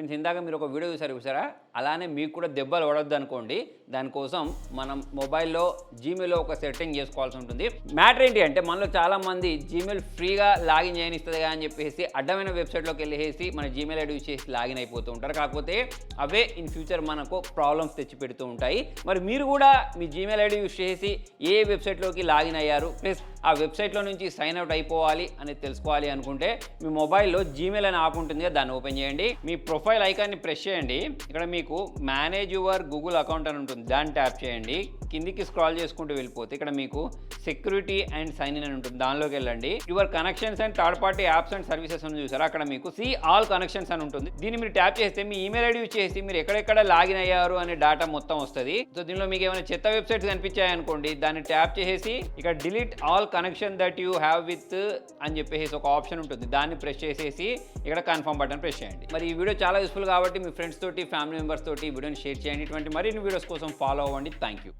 Friends ఇందాక మీరు ఒక వీడియో చూసారు చూసారా అలానే మీకు కూడా దెబ్బలు పడొద్దు అనుకోండి. దానికోసం మనం మొబైల్లో జీమెయిల్లో ఒక సెట్టింగ్ చేసుకోవాల్సి ఉంటుంది. మ్యాటర్ ఏంటి అంటే మనలో చాలా మంది జీమెయిల్ ఫ్రీగా లాగిన్ చేయనిస్తుంది అని చెప్పేసి అడ్డమైన వెబ్సైట్లోకి వెళ్ళేసి మన జీమెయిల్ ఐడి యూజ్ చేసి లాగిన్ అయిపోతూ ఉంటారు. కాకపోతే అవే ఇన్ ఫ్యూచర్ మనకు ప్రాబ్లమ్స్ తెచ్చి పెడుతూ ఉంటాయి. మరి మీరు కూడా మీ జీమెయిల్ ఐడి యూజ్ చేసి ఏ వెబ్సైట్లోకి లాగిన్ అయ్యారు? ప్లస్ ఆ వెబ్సైట్లో నుంచి సైన్ అవుట్ అయిపోవాలి అనేది తెలుసుకోవాలి అనుకుంటే మీ మొబైల్లో జీమెయిల్ అని ఆప్ ఉంటుంది దాన్ని ఓపెన్ చేయండి. మీ ప్రొఫైల్ ప్రొఫైల్ ఐకాన్ని ప్రెస్ చేయండి. ఇక్కడ మీకు మేనేజ్ యువర్ గూగుల్ అకౌంట్ అని ఉంటుంది. దాన్ని ట్యాప్ చేయండి. కిందికి స్క్రాల్ చేసుకుంటూ వెళ్ళిపోతే ఇక్కడ మీకు సెక్యూరిటీ అండ్ సైన్ ఇన్ అని ఉంటుంది. దానిలోకి వెళ్ళండి. Your connections and third party apps and services అని చూసారు? అక్కడ మీకు సి ఆల్ కనెక్షన్స్ అని ఉంటుంది. దీన్ని మీరు ట్యాప్ చేస్తే మీ ఈమెయిల్ ఐడి యూజ్ చేసి మీరు ఎక్కడెక్కడ లాగిన్ అయ్యారు అనే డేటా మొత్తం వస్తుంది. సో దీనిలో మీకు ఏమైనా చెత్త వెబ్సైట్స్ కనిపించాయి అనుకోండి దాన్ని ట్యాప్ చేసేసి ఇక్కడ delete all connection that you have with అని చెప్పేసి ఒక ఆప్షన్ ఉంటుంది. దాన్ని ప్రెస్ చేసేసి ఇక్కడ కన్ఫర్మ్ బటన్ ప్రెస్ చేయండి. మరి ఈ వీడియో చాలా యూస్ఫుల్ కాబట్టి మీ ఫ్రెండ్స్ తోటి ఫ్యామిలీ మెంబర్స్ తోటి ఈ వీడియోని షేర్ చేయండి. ఇటువంటి మరిన్ని వీడియోస్ కోసం ఫాలో అవ్వండి. Thank you